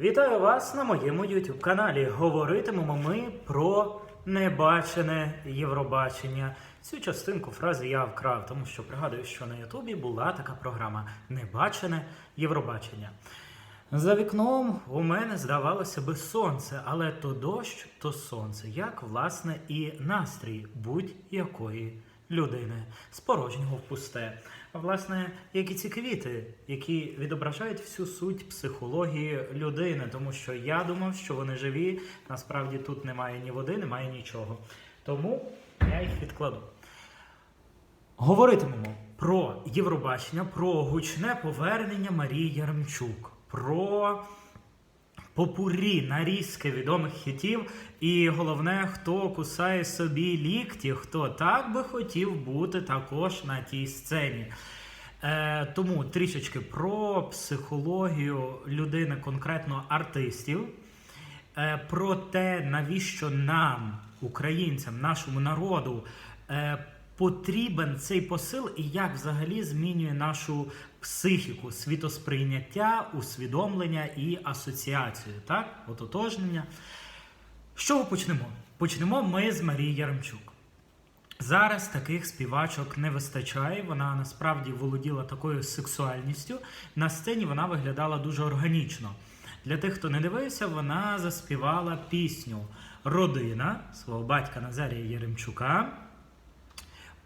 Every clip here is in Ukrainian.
Вітаю вас на моєму YouTube каналі. Говоритимемо ми про небачене Євробачення. Цю частинку фрази я вкрав, тому що пригадую, що на Ютубі була така програма Небачене Євробачення. За вікном у мене здавалося би сонце, але то дощ, то сонце, як власне і настрій будь-якої людини з порожнього в пусте. Власне, як і ці квіти, які відображають всю суть психології людини, тому що я думав, що вони живі. Насправді тут немає ні води, немає нічого. Тому я їх відкладу. Говоритимемо про Євробачення, про гучне повернення Марії Яремчук, про попурі нарізки відомих хітів, і головне, хто кусає собі лікті, хто так би хотів бути також на тій сцені. Е, тому трішечки про психологію людини, конкретно артистів, е, про те, навіщо нам, українцям, нашому народу, е, потрібен цей посил і як взагалі змінює нашу психіку, світосприйняття, усвідомлення і асоціацію, так? Ототожнення. З чого почнемо? Почнемо ми з Марії Яремчук. Зараз таких співачок не вистачає. Вона насправді володіла такою сексуальністю. На сцені вона виглядала дуже органічно. Для тих, хто не дивився, вона заспівала пісню Родина свого батька Назарія Яремчука.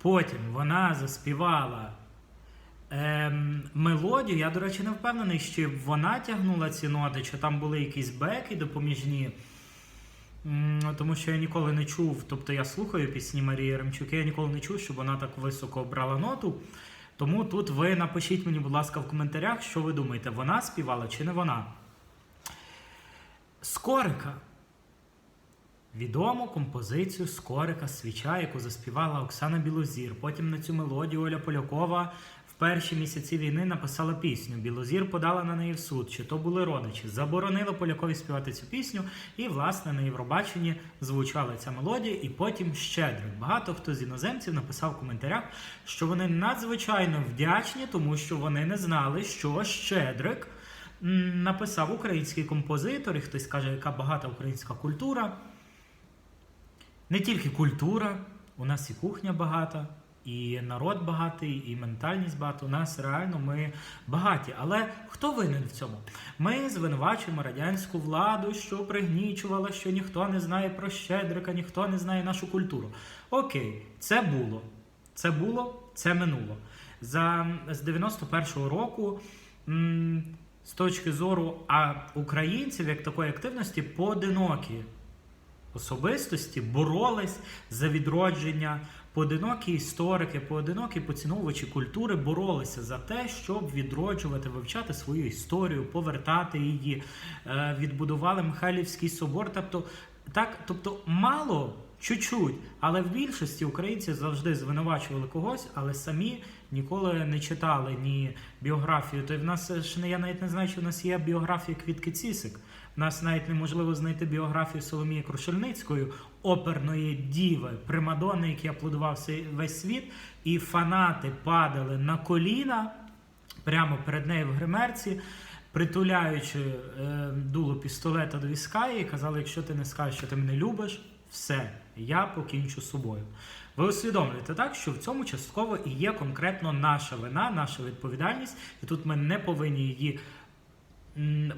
Потім вона заспівала ем, мелодію. Я, до речі, не впевнений, чи вона тягнула ці ноти, чи там були якісь беки допоміжні. Тому що я ніколи не чув, тобто я слухаю пісні Марії Ремчук, я ніколи не чув, щоб вона так високо брала ноту. Тому тут ви напишіть мені, будь ласка, в коментарях, що ви думаєте, вона співала чи не вона. Скорика. Відому композицію Скорика Свіча, яку заспівала Оксана Білозір. Потім на цю мелодію Оля Полякова в перші місяці війни написала пісню. Білозір подала на неї в суд, чи то були родичі. Заборонила Полякові співати цю пісню, і, власне, на Євробаченні звучала ця мелодія, і потім Щедрик. Багато хто з іноземців написав в коментарях, що вони надзвичайно вдячні, тому що вони не знали, що Щедрик написав український композитор, і хтось каже, яка багата українська культура. Не тільки культура, у нас і кухня багата, і народ багатий, і ментальність багата. У нас реально ми багаті. Але хто винен в цьому? Ми звинувачуємо радянську владу, що пригнічувала, що ніхто не знає про Щедрика, ніхто не знає нашу культуру. Окей, це було. Це було, це минуло. За, з 91-го року. З точки зору а українців як такої активності поодинокі особистості боролись за відродження. Поодинокі історики, поодинокі поціновувачі культури боролися за те, щоб відроджувати, вивчати свою історію, повертати її, е, відбудували Михайлівський собор. Тобто, так, тобто мало, чуть-чуть, але в більшості українці завжди звинувачували когось, але самі ніколи не читали ні біографію. То в нас ж не я навіть не знаю, що в нас є біографія Квітки Цісик. Нас навіть неможливо знайти біографію Соломії Крушельницької, оперної діви, примадони, які аплодував весь світ, і фанати падали на коліна прямо перед нею в гримерці, притуляючи е, дуло пістолета до візка і казали: якщо ти не скажеш, що ти мене любиш, все, я покінчу з собою. Ви усвідомлюєте так, що в цьому частково і є конкретно наша вина, наша відповідальність, і тут ми не повинні її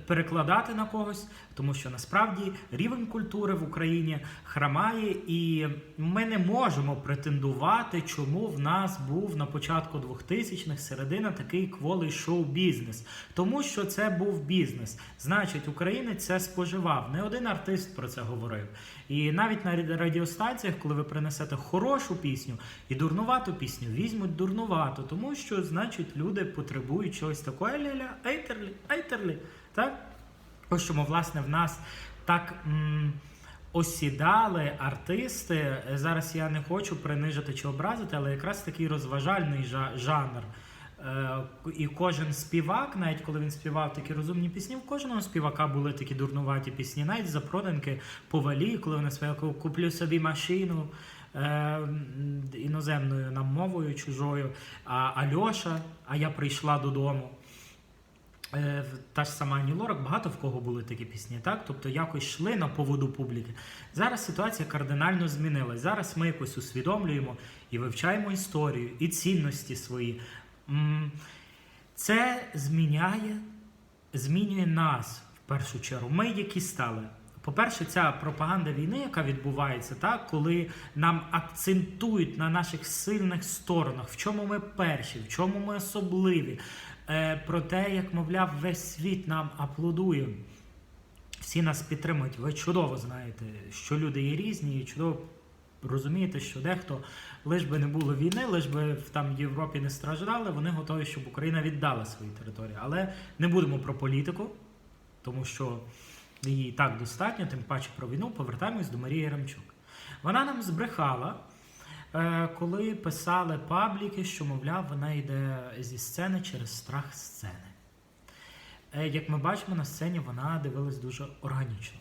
перекладати на когось, тому що насправді рівень культури в Україні храмає, і ми не можемо претендувати, чому в нас був на початку 2000-х середина такий кволий шоу-бізнес. Тому що це був бізнес. Значить, українець це споживав. Не один артист про це говорив. І навіть на радіостанціях, коли ви принесете хорошу пісню і дурнувату пісню, візьмуть дурнувату, тому що, значить, люди потребують чогось такого ля-ля, ейтерлі, ейтерлі. Так? Ось чому, власне, в нас так м, осідали артисти. Зараз я не хочу принижити чи образити, але якраз такий розважальний жанр. Е, І кожен співак, навіть коли він співав такі розумні пісні, в кожного співака були такі дурнуваті пісні, навіть запроданки повалі, коли вони співали куплю собі машину е, іноземною нам мовою чужою, а Альоша, а я прийшла додому. Е, Та ж сама Ані Лорак, багато в кого були такі пісні, так? Тобто якось йшли на поводу публіки. Зараз ситуація кардинально змінилась. Зараз ми якось усвідомлюємо і вивчаємо історію, і цінності свої. Це зміняє, змінює нас в першу чергу. Ми які стали. По-перше, ця пропаганда війни, яка відбувається, так, коли нам акцентують на наших сильних сторонах, в чому ми перші, в чому ми особливі, про те, як, мовляв, весь світ нам аплодує. Всі нас підтримують. Ви чудово знаєте, що люди є різні, і чудово розумієте, що дехто, лиш би не було війни, лиш би в там Європі не страждали, вони готові, щоб Україна віддала свої території. Але не будемо про політику, тому що її так достатньо, тим паче про війну. Повертаємось до Марії Яремчук. Вона нам збрехала, е, коли писали пабліки, що, мовляв, вона йде зі сцени через страх сцени. Е, Як ми бачимо на сцені, вона дивилась дуже органічно.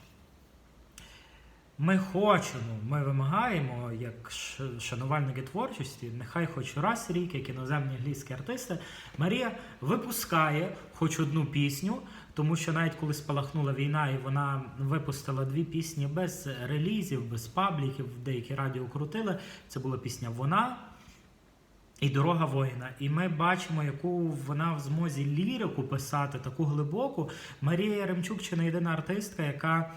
Ми хочемо, ми вимагаємо, як шанувальники творчості, нехай хоч раз рік, як іноземні англійські артисти, Марія випускає хоч одну пісню, тому що навіть коли спалахнула війна, і вона випустила дві пісні без релізів, без пабліків, деякі радіо крутили. Це була пісня Вона і Дорога воїна. І ми бачимо, яку вона в змозі лірику писати, таку глибоку. Марія Яремчук чи не єдина артистка, яка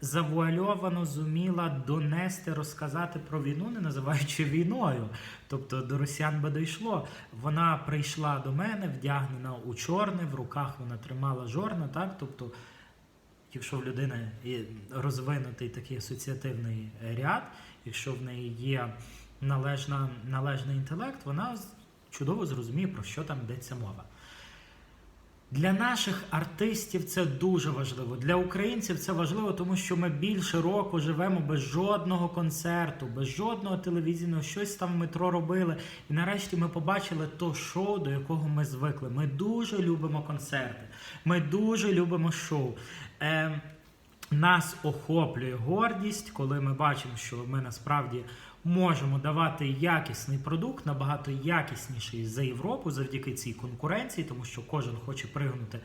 завуальовано зуміла донести, розказати про війну, не називаючи війною. Тобто до росіян би дійшло. Вона прийшла до мене, вдягнена у чорне, в руках вона тримала жорна, так? Тобто, якщо в людини розвинутий такий асоціативний ряд, якщо в неї є належна, належний інтелект, вона чудово зрозуміє, про що там йдеться мова. Для наших артистів це дуже важливо. Для українців це важливо, тому що ми більше року живемо без жодного концерту, без жодного телевізійного, щось там в метро робили. І нарешті ми побачили то шоу, до якого ми звикли. Ми дуже любимо концерти, ми дуже любимо шоу. Е, нас охоплює гордість, коли ми бачимо, що ми насправді можемо давати якісний продукт, набагато якісніший за Європу завдяки цій конкуренції, тому що кожен хоче пригнути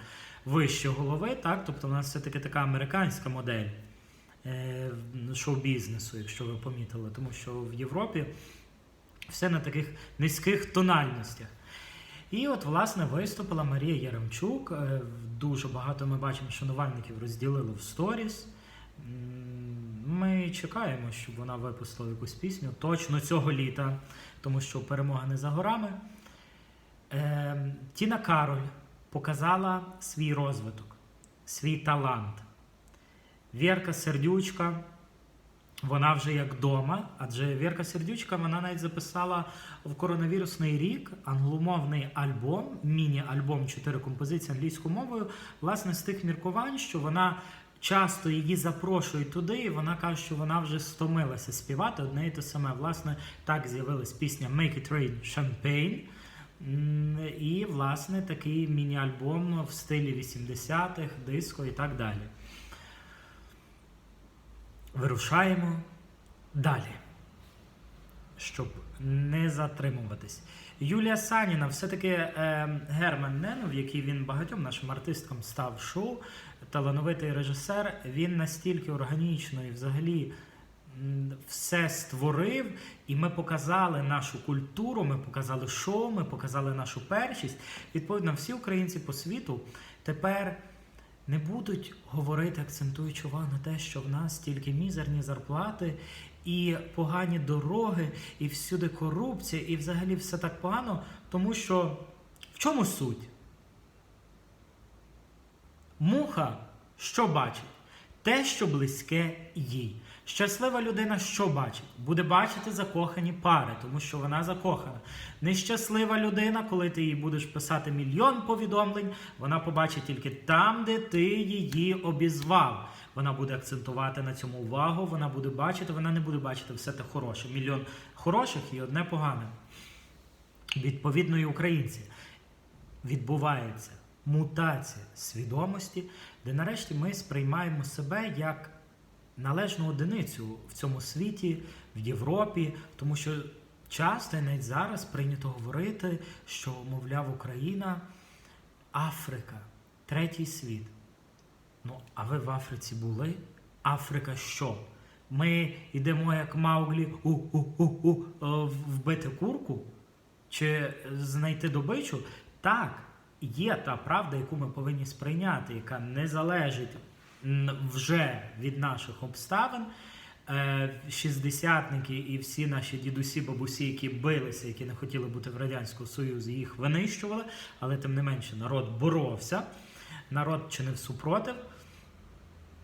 вище голови. Так? Тобто, у нас все-таки така американська модель е, шоу-бізнесу, якщо ви помітили, тому що в Європі все на таких низьких тональностях. І от, власне, виступила Марія Яремчук. Е, Дуже багато ми бачимо, шанувальників розділили в сторіс. Ми чекаємо, щоб вона випустила якусь пісню точно цього літа, тому що перемога не за горами. Е, Тіна Кароль показала свій розвиток, свій талант. Вірка Сердючка, вона вже як дома, адже Вірка Сердючка вона навіть записала в коронавірусний рік англомовний альбом, міні-альбом чотири композиції англійською мовою, власне, з тих міркувань, що вона часто її запрошують туди, і вона каже, що вона вже стомилася співати одне і те саме. Власне, так з'явилась пісня Make It Rain Champagne. І, власне, такий міні-альбом в стилі 80-х, диско і так далі. Вирушаємо далі, щоб не затримуватись. Юлія Саніна, все-таки е, Герман Ненов, який він багатьом нашим артисткам став шоу, талановитий режисер, він настільки органічно і взагалі все створив, і ми показали нашу культуру, ми показали шоу, ми показали нашу першість. Відповідно, всі українці по світу тепер не будуть говорити, акцентуючи увагу на те, що в нас тільки мізерні зарплати і погані дороги, і всюди корупція, і взагалі все так погано, тому що в чому суть? Муха що бачить? Те, що близьке їй. Щаслива людина що бачить? Буде бачити закохані пари, тому що вона закохана. Нещаслива людина, коли ти їй будеш писати мільйон повідомлень, вона побачить тільки там, де ти її обізвав. Вона буде акцентувати на цьому увагу, вона буде бачити, вона не буде бачити все те хороше. Мільйон хороших і одне погане. Відповідно, і українці відбувається мутація свідомості, де нарешті ми сприймаємо себе як належну одиницю в цьому світі, в Європі, тому що часто і навіть зараз прийнято говорити, що, мовляв, Україна Африка, третій світ. Ну, а ви в Африці були? Африка що? Ми йдемо як Мауглі у-у-у-у, е, вбити курку? Чи знайти добичу? Так, є та правда, яку ми повинні сприйняти, яка не залежить вже від наших обставин. Е, Шістдесятники і всі наші дідусі, бабусі, які билися, які не хотіли бути в Радянському Союзі, їх винищували, але тим не менше народ боровся, народ чинив супротив.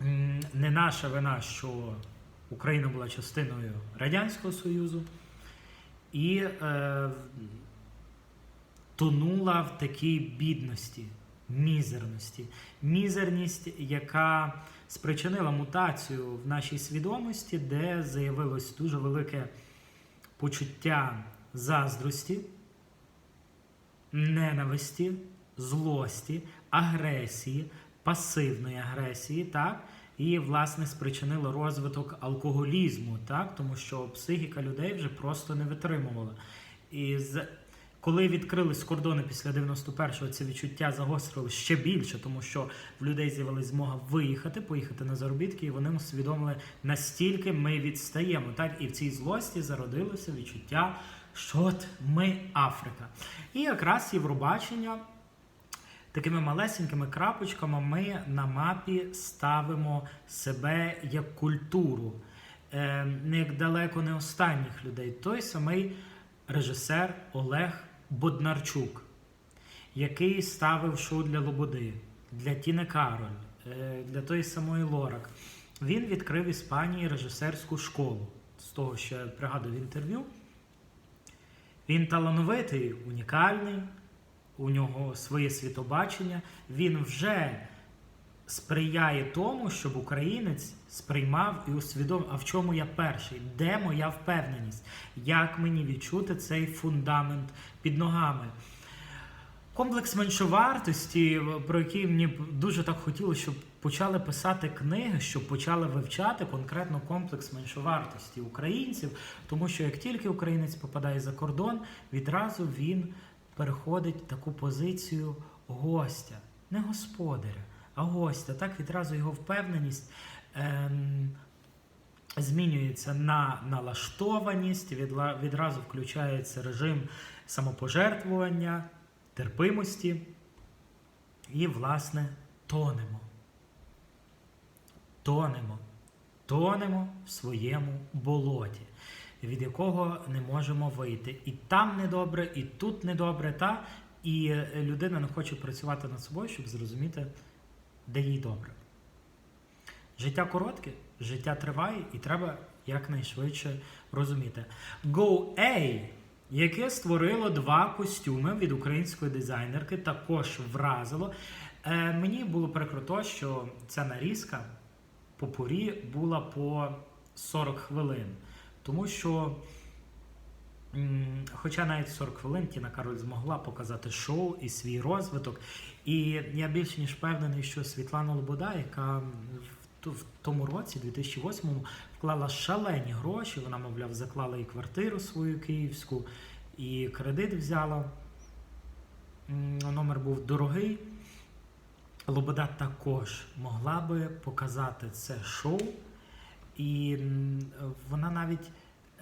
Не наша вина, що Україна була частиною Радянського Союзу і е, тонула в такій бідності, мізерності. Мізерність, яка спричинила мутацію в нашій свідомості, де заявилось дуже велике почуття заздрості, ненависті, злості, агресії, пасивної агресії, так? І, власне, спричинило розвиток алкоголізму, так? тому що психіка людей вже просто не витримувала. І з... коли відкрились кордони після 91-го, це відчуття загострилось ще більше, тому що в людей з'явилася змога виїхати, поїхати на заробітки, і вони усвідомили, настільки ми відстаємо. Так? І в цій злості зародилося відчуття, що от ми Африка. І якраз Євробачення такими малесенькими крапочками ми на мапі ставимо себе як культуру, е, не як далеко не останніх людей. Той самий режисер Олег Боднарчук, який ставив шоу для Лободи, для Тіни Кароль, е, для тої самої Лорак. Він відкрив в Іспанії режисерську школу. З того, що я пригадую в інтерв'ю. Він талановитий, унікальний, у нього своє світобачення. Він вже сприяє тому, щоб українець сприймав і усвідомив, а в чому я перший, де моя впевненість, як мені відчути цей фундамент під ногами. Комплекс меншовартості, про який мені дуже так хотілося, щоб почали писати книги, щоб почали вивчати конкретно комплекс меншовартості українців, тому що як тільки українець попадає за кордон, відразу він переходить в таку позицію гостя, не господаря, а гостя. Так відразу його впевненість. Ем, Змінюється на налаштованість, відразу включається режим самопожертвування, терпимості і, власне, тонемо. Тонемо. Тонемо в своєму болоті, від якого не можемо вийти. І там недобре, і тут недобре, та і е, людина не хоче працювати над собою, щоб зрозуміти, де їй добре. Життя коротке, життя триває, і треба якнайшвидше розуміти. Go-A, яке створило два костюми від української дизайнерки, також вразило. Е, мені було прикро то, що ця нарізка по порі була по 40 хвилин. Тому що, хоча навіть 40 хвилин Тіна Кароль змогла показати шоу і свій розвиток. І я більше ніж впевнений, що Світлана Лобода, яка в тому році, 2008-му, вклала шалені гроші. Вона, мовляв, заклала і квартиру свою київську, і кредит взяла. Номер був дорогий. Лобода також могла би показати це шоу. І вона навіть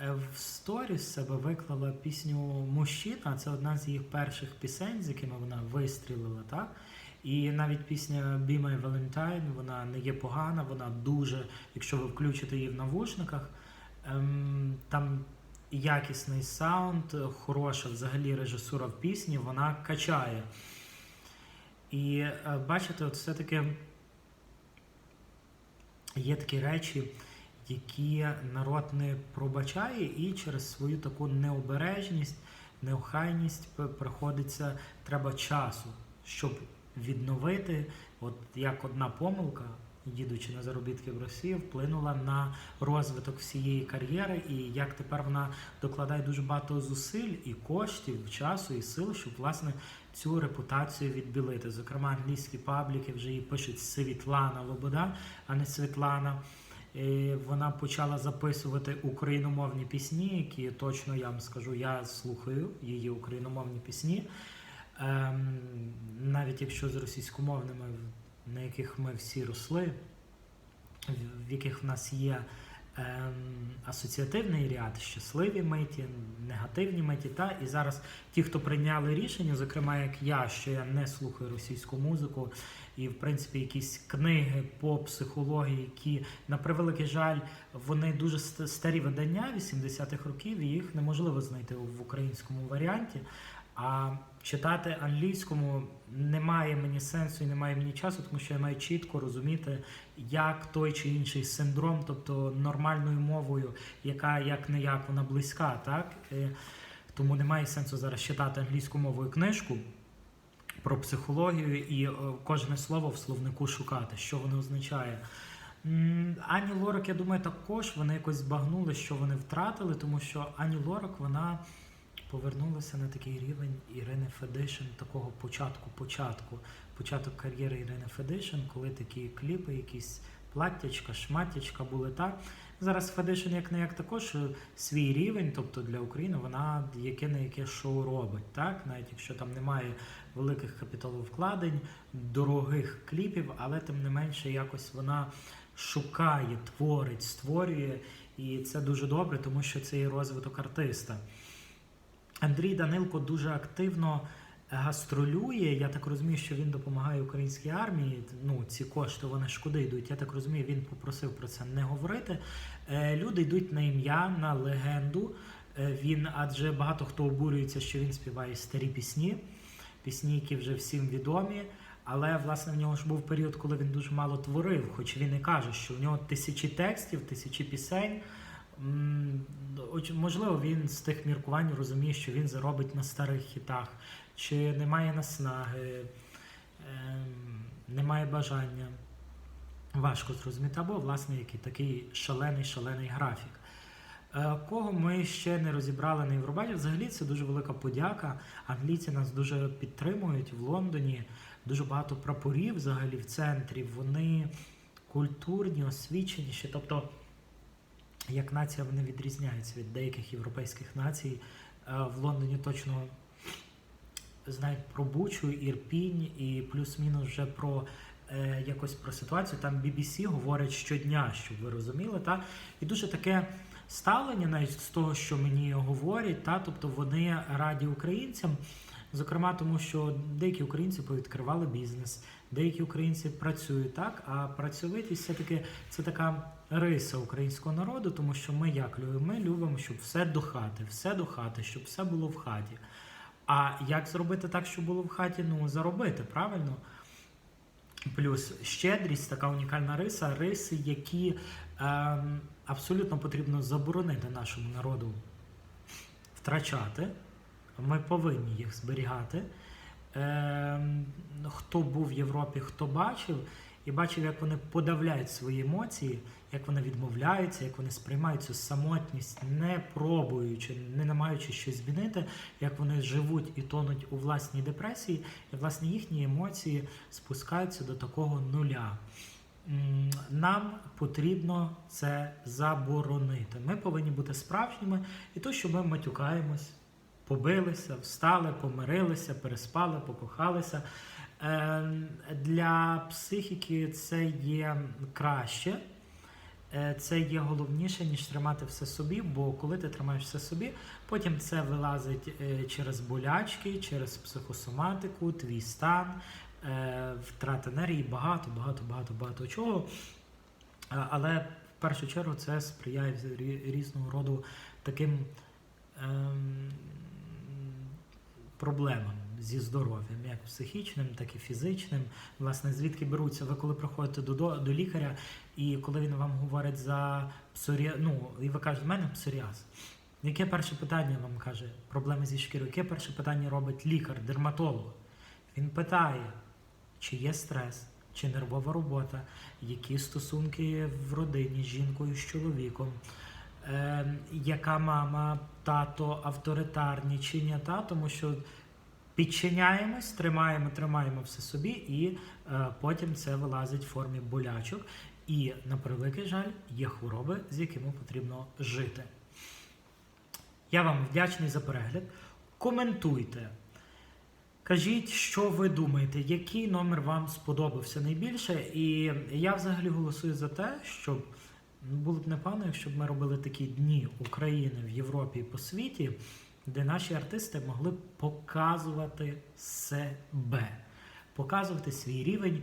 е, в сторіс себе виклала пісню Мужчина. Це одна з їх перших пісень, з якими вона вистрілила. Так? І навіть пісня Be My Valentine, вона не є погана, вона дуже, якщо ви включите її в навушниках, ем, там якісний саунд, хороша взагалі режисура в пісні, вона качає. І е, бачите, от все-таки є такі речі, які народ не пробачає, і через свою таку необережність, неохайність приходиться треба часу, щоб відновити, от як одна помилка, їдучи на заробітки в Росію, вплинула на розвиток всієї кар'єри, і як тепер вона докладає дуже багато зусиль і коштів, часу і сил, щоб власне цю репутацію відбілити. Зокрема, англійські пабліки вже її пишуть Світлана Лобода, а не Світлана. Е, Вона почала записувати україномовні пісні, які точно я вам скажу, я слухаю її україномовні пісні. ем, навіть якщо з російськомовними, на яких ми всі росли, в- яких в нас є асоціативний ряд, щасливі миті, негативні миті. Та? І зараз ті, хто прийняли рішення, зокрема як я, що я не слухаю російську музику, і в принципі якісь книги по психології, які на превеликий жаль, вони дуже старі видання 80-х років, і їх неможливо знайти в українському варіанті. А читати англійському немає мені сенсу і немає мені часу, тому що я маю чітко розуміти, як той чи інший синдром, тобто нормальною мовою, яка як не як вона близька, так Е, тому немає сенсу зараз читати англійською мовою книжку про психологію і е, кожне слово в словнику шукати, що воно означає. Ані Лорак, я думаю, також вони якось збагнули, що вони втратили, тому що Ані Лорак вона повернулася на такий рівень Ірини Федишин, такого початку-початку, початок кар'єри Ірини Федишин, коли такі кліпи, якісь платтячка, шматтячка були так. Зараз Федишин як не як також е, свій рівень, тобто для України вона яке не яке шоу робить, так навіть якщо там немає великих капіталовкладень, дорогих кліпів, але тим не менше якось вона шукає, творить, створює, і це дуже добре, тому що це і розвиток артиста. Андрій Данилко дуже активно гастролює. Я так розумію, що він допомагає українській армії. Ну, ці кошти вони ж куди йдуть. Я так розумію, він попросив про це не говорити. Е, Люди йдуть на ім'я, на легенду. Е, Він, адже багато хто обурюється, що він співає старі пісні, пісні, які вже всім відомі. Але власне в нього ж був період, коли він дуже мало творив, хоч він і каже, що в нього тисячі текстів, тисячі пісень. Можливо, він з тих міркувань розуміє, що він заробить на старих хітах, чи немає наснаги, ем, немає бажання. Важко зрозуміти, або, власне, який такий шалений, шалений графік. Е, Кого ми ще не розібрали на Євробачі, взагалі це дуже велика подяка. Англійці нас дуже підтримують в Лондоні. Дуже багато прапорів взагалі в центрі. Вони культурні, освіченіші. Тобто, як нація вони відрізняються від деяких європейських націй. Е, В Лондоні точно знають про Бучу, Ірпінь і плюс-мінус вже про е, якось про ситуацію. Там BBC говорить щодня, щоб ви розуміли. Та? І дуже таке ставлення, навіть з того, що мені говорять, та? тобто вони раді українцям. Зокрема, тому що деякі українці повідкривали бізнес, деякі українці працюють так. А працьовитість все-таки це така риса українського народу, тому що ми як любимо? Ми любимо, щоб все до хати, все до хати, щоб все було в хаті. А як зробити так, щоб було в хаті? Ну, заробити, правильно? Плюс щедрість, така унікальна риса, риси, які ем, абсолютно потрібно заборонити нашому народу втрачати. Ми повинні їх зберігати. Ем, хто був в Європі, хто бачив, і бачив, як вони подавляють свої емоції, як вони відмовляються, як вони сприймають цю самотність, не пробуючи, не намагаючи щось змінити, як вони живуть і тонуть у власній депресії, і власне їхні емоції спускаються до такого нуля. Нам потрібно це заборонити. Ми повинні бути справжніми, і то, що ми матюкаємось, побилися, встали, помирилися, переспали, покохалися. Е, Для психіки це є краще. Е, Це є головніше, ніж тримати все собі, бо коли ти тримаєш все собі, потім це вилазить е, через болячки, через психосоматику, твій стан, е, втрат енергії, багато, багато, багато, багато чого. Але в першу чергу це сприяє різного роду таким ем, проблемам зі здоров'ям, як психічним, так і фізичним. Власне, звідки беруться? Ви коли приходите до, до, лікаря, і коли він вам говорить за псоріаз, ну, і ви кажете, в мене псоріаз. Яке перше питання вам каже проблеми зі шкірою? Яке перше питання робить лікар, дерматолог? Він питає, чи є стрес, чи нервова робота, які стосунки в родині з жінкою, з чоловіком, е, яка мама, тато авторитарні чи не та, тому що підчиняємось, тримаємо, тримаємо все собі, і е, потім це вилазить в формі болячок. І на превеликий жаль, є хвороби, з якими потрібно жити. Я вам вдячний за перегляд. Коментуйте, Кажіть, що ви думаєте, який номер вам сподобався найбільше? І я взагалі голосую за те, щоб ну, було б непогано, якщо б ми робили такі дні України в Європі і по світі, де наші артисти могли показувати себе, показувати свій рівень.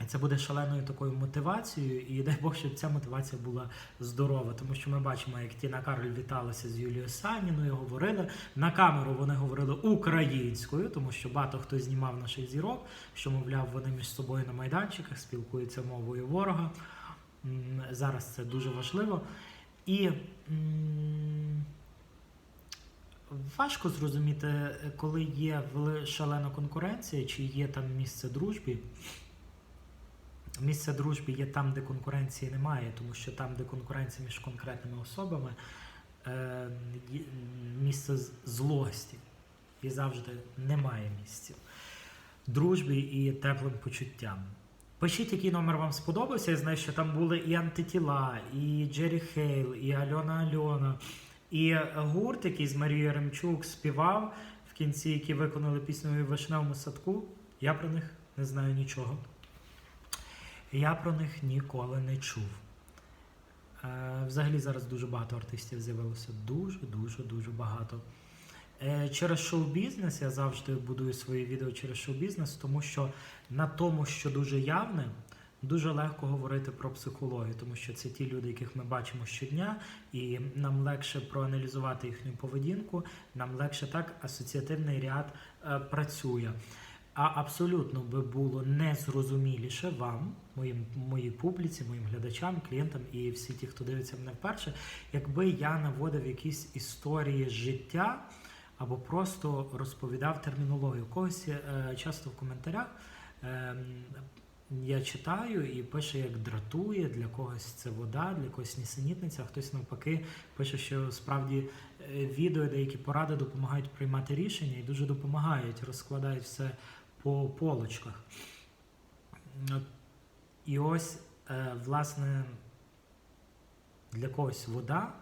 І це буде шаленою такою мотивацією, і дай Бог, щоб ця мотивація була здорова, тому що ми бачимо, як Тіна Кароль віталася з Юлією Саніною, говорили на камеру. Вони говорили українською, тому що багато хто знімав наших зірок, що мовляв, вони між собою на майданчиках спілкуються мовою ворога. Зараз це дуже важливо. І важко зрозуміти, коли є шалена конкуренція, чи є там місце дружбі. Місце дружбі є там, де конкуренції немає, тому що там, де конкуренція між конкретними особами, е, місце злості. І завжди немає місця. Дружбі і теплим почуттям. Пишіть, який номер вам сподобався. Я знаю, що там були і антитіла, і Джері Хейл, і Альона Альона, і гурт, який з Марією Ремчук співав в кінці, які виконали пісню у вишневому садку. Я про них не знаю нічого. Я про них ніколи не чув. Е, взагалі зараз дуже багато артистів з'явилося. Дуже, дуже, дуже багато. Е, через шоу-бізнес я завжди будую свої відео через шоу-бізнес, тому що на тому, що дуже явне, дуже легко говорити про психологію, тому що це ті люди, яких ми бачимо щодня, і нам легше проаналізувати їхню поведінку, нам легше так асоціативний ряд е, працює. А абсолютно би було незрозуміліше вам, моїм, моїй публіці, моїм глядачам, клієнтам і всі ті, хто дивиться мене вперше, якби я наводив якісь історії життя або просто розповідав термінологію. Когось е, часто в коментарях е, я читаю і пише, як дратує, для когось це вода, для когось нісенітниця, а хтось навпаки пише, що справді е, відео, деякі поради допомагають приймати рішення і дуже допомагають, розкладають все по полочках. І ось, е, власне, для когось вода,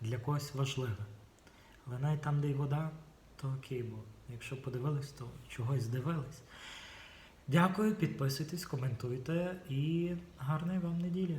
для когось важливе. Але навіть там, де й вода, то окей, бо якщо подивились, то чогось здивились. Дякую, підписуйтесь, коментуйте і гарної вам неділі.